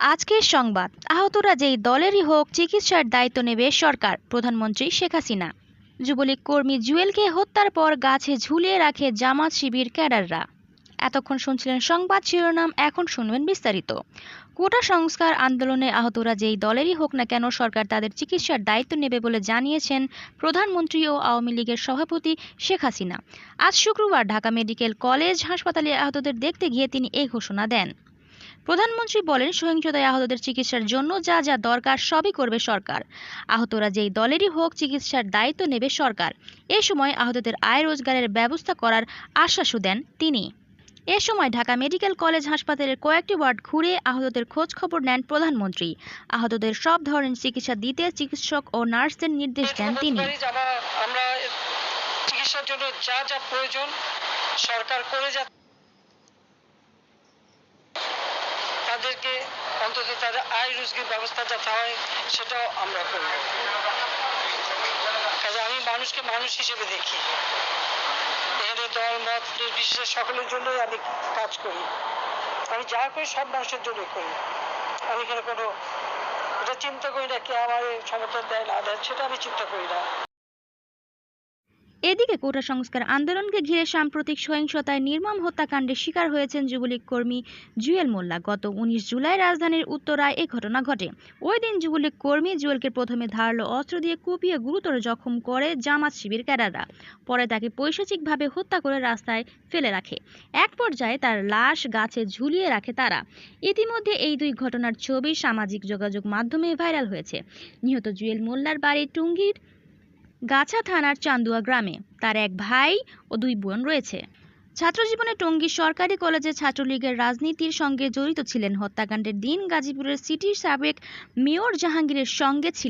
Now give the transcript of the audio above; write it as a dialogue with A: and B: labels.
A: আজকের সংবাদ আহতরা যেই দলেরই হোক চিকিৎসার দায়িত্ব নেবে সরকার প্রধানমন্ত্রী শেখ হাসিনা। যুবলীগ কর্মী জুয়েলকে হত্যার পর গাছে ঝুলিয়ে রাখে জামাত শিবির ক্যাডাররা। এতক্ষণ শুনছিলেন সংবাদ শিরোনাম, এখন শুনবেন বিস্তারিত। কোটা সংস্কার আন্দোলনে আহতরা যেই দলেরই হোক না কেন, সরকার তাদের চিকিৎসার দায়িত্ব নেবে বলে জানিয়েছেন প্রধানমন্ত্রী ও আওয়ামী লীগের সভাপতি শেখ হাসিনা। আজ শুক্রবার ঢাকা মেডিকেল কলেজ হাসপাতালে আহতদের দেখতে গিয়ে তিনি এই ঘোষণা দেন। প্রধানমন্ত্রী বলেন সহিংসতায় আহতদের চিকিৎসার জন্য যা যা দরকার সবই করবে সরকার। আহতরা যেই দলেরই হোক চিকিৎসার দায়িত্ব নেবে সরকার। এ সময় আহতদের আয় রোজগারের ব্যবস্থা করার আশ্বাসও দেন তিনি। এ সময় ঢাকা মেডিকেল কলেজ হাসপাতালের কয়েকটি ওয়ার্ড ঘুরে আহতদের খোঁজ খবর নেন প্রধানমন্ত্রী। আহতদের সব ধরনের চিকিৎসা দিতে চিকিৎসক ও নার্সদের নির্দেশ দেন তিনি।
B: চিকিৎসার জন্য যা যা প্রয়োজন সরকার করে যাচ্ছে। তাদেরকে অন্তত তাদের আয় রোজগার ব্যবস্থা যাতে হয়, সেটাও আমরা করব। কাজে আমি মানুষকে মানুষ হিসেবে দেখি। এখানে দল, মত, নির্বিশেষে সকলের জন্যই আমি কাজ করি। আমি যা করি সব মানুষের জন্যই করি। আমি এখানে কোনো, এটা চিন্তা করি না কে আমার সমর্থন দেয় না দেয় সেটা আমি চিন্তা করি না।
A: এদিকে কোটা সংস্কার আন্দোলনকে ঘিরে সাম্প্রতিক সহিংসতায় নির্মম হত্যাকাণ্ডের শিকার হয়েছেন যুবলীগ কর্মী জুয়েল মোল্লা। গত উনিশ জুলাই রাজধানীর উত্তরায় এ ঘটনা ঘটে। ওই দিন যুবলীগ কর্মী জুয়েলকে প্রথমে ধারালো অস্ত্র দিয়ে কুপিয়ে গুরুতর জখম করে জামাত শিবির ক্যাডাররা। পরে তাকে পৈশাচিকভাবে হত্যা করে রাস্তায় ফেলে রাখে। এক পর্যায়ে তার লাশ গাছে ঝুলিয়ে রাখে তারা। ইতিমধ্যে এই দুই ঘটনার ছবি সামাজিক যোগাযোগ মাধ্যমে ভাইরাল হয়েছে। নিহত জুয়েল মোল্লার বাড়ি টুঙ্গির গাছা থানার চান্দুয়া গ্রামে। তার এক ভাই ও দুই বোন রয়েছে। ছাত্রজীবনে টঙ্গী সরকারি কলেজে ছাত্রলীগের রাজনীতির সঙ্গে জড়িত ছিলেন হত্যাকাণ্ডের দিন গাজীপুরের সিটির সাবেক মেয়র জাহাঙ্গীরের সঙ্গে ছিলেন